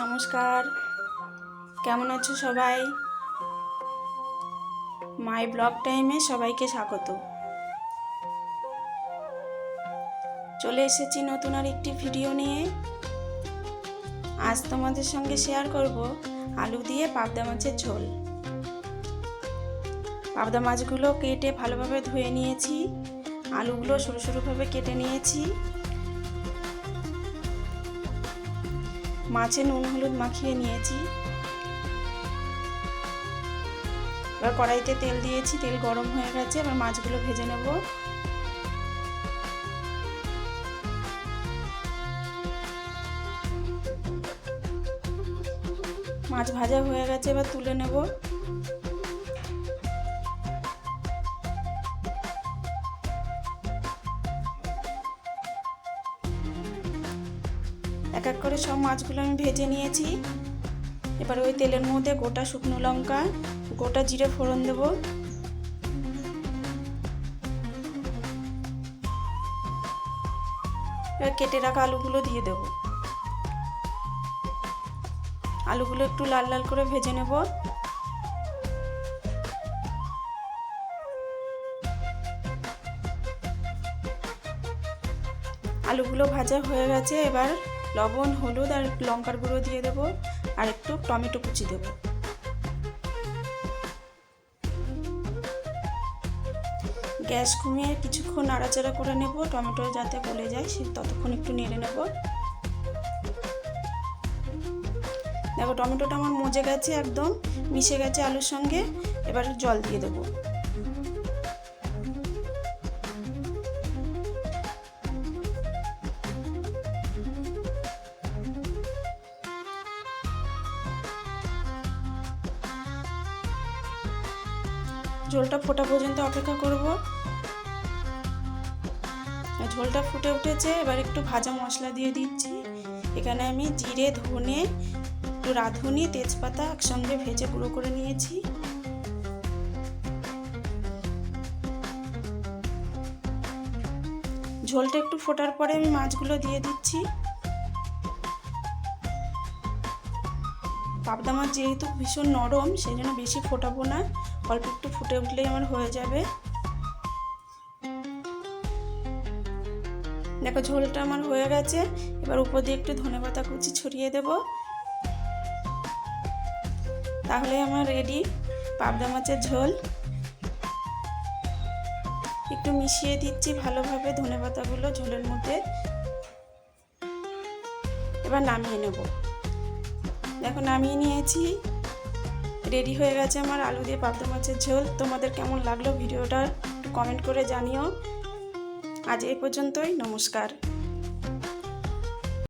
নমস্কার। কেমন আছো সবাই? মাই ব্লগ টাইমে সবাইকে স্বাগত। চলে এসেছি নতুন আর একটি ভিডিও নিয়ে। আজ তোমাদের সঙ্গে শেয়ার করব আলু দিয়ে পাবদা মাছের ঝোল। পাবদা মাছগুলো কেটে ভালোভাবে ধুয়ে নিয়েছি। আলুগুলো সরু সরুভাবে কেটে নিয়েছি। মাছে নুন, হলুদ মাখিয়ে নিয়েছি। এবার কড়াইতে তেল দিয়েছি, তেল গরম হয়ে গেছে, এবার মাছগুলো ভেজে নেব। মাছ ভাজা হয়ে গেছে, এবার তুলে নেব। এক এক করে সব মাছগুলো আমি ভেজে নিয়েছি। এবার ওই তেলের মধ্যে গোটা শুকনো লঙ্কা, গোটা জিরে ফোড়ন দেব। এবার কেটে রাখা আলুগুলো দিয়ে দেব। আলুগুলো একটু লাল লাল করে ভেজে নেব। আলুগুলো ভাজা হয়ে গেছে, এবার লবণ, হলুদ আর লঙ্কার গুঁড়ো দিয়ে দেব আর একটু টমেটো কুচি দেব। গ্যাস কমিয়ে কিছুক্ষণ নাড়াচাড়া করে নেব, টমেটো যাতে গলে যায় সে ততক্ষণ একটু নেড়ে নেব। দেখো, টমেটোটা আমার মজে গেছে একদম, মিশে গেছে আলুর সঙ্গে, এবার জল দিয়ে দেবো। ঝোলটা ফোটা পর্যন্ত অপেক্ষা করব। ঝোলটা ফুটে উঠেছে, এবার একটু ভাজা মশলা দিয়ে দিচ্ছি। এখানে আমি জিরে, ধনে, একটু রাঁধুনি, তেজপাতা একসঙ্গে ভেজে গুঁড়ো করে নিয়েছি। ঝোলটা একটু ফোটার পরে আমি মাছগুলো দিয়ে দিচ্ছি। পাবদা মাছ যেহেতু ভীষণ নরম, সেই জন্য বেশি ফোটাবো না। অল্প একটু ফুটে উঠলেই আমার হয়ে যাবে। দেখো, ঝোলটা আমার হয়ে গেছে। এবার উপর দিয়ে একটু ধনে পাতা কুচি ছড়িয়ে দেব। তাহলে আমার রেডি পাবদা মাছের ঝোল। একটু মিশিয়ে দিচ্ছি ভালোভাবে ধনে পাতাগুলো ঝোলের মধ্যে। এবার নামিয়ে নেব। দেখো নামিয়ে নিয়েছি। রেডি হয়ে গেছে আমার আলু দিয়ে পাবদা মাছের ঝোল। তোমাদের কেমন লাগল ভিডিওটা একটু কমেন্ট করে জানিও। আজ এই পর্যন্তই, নমস্কার।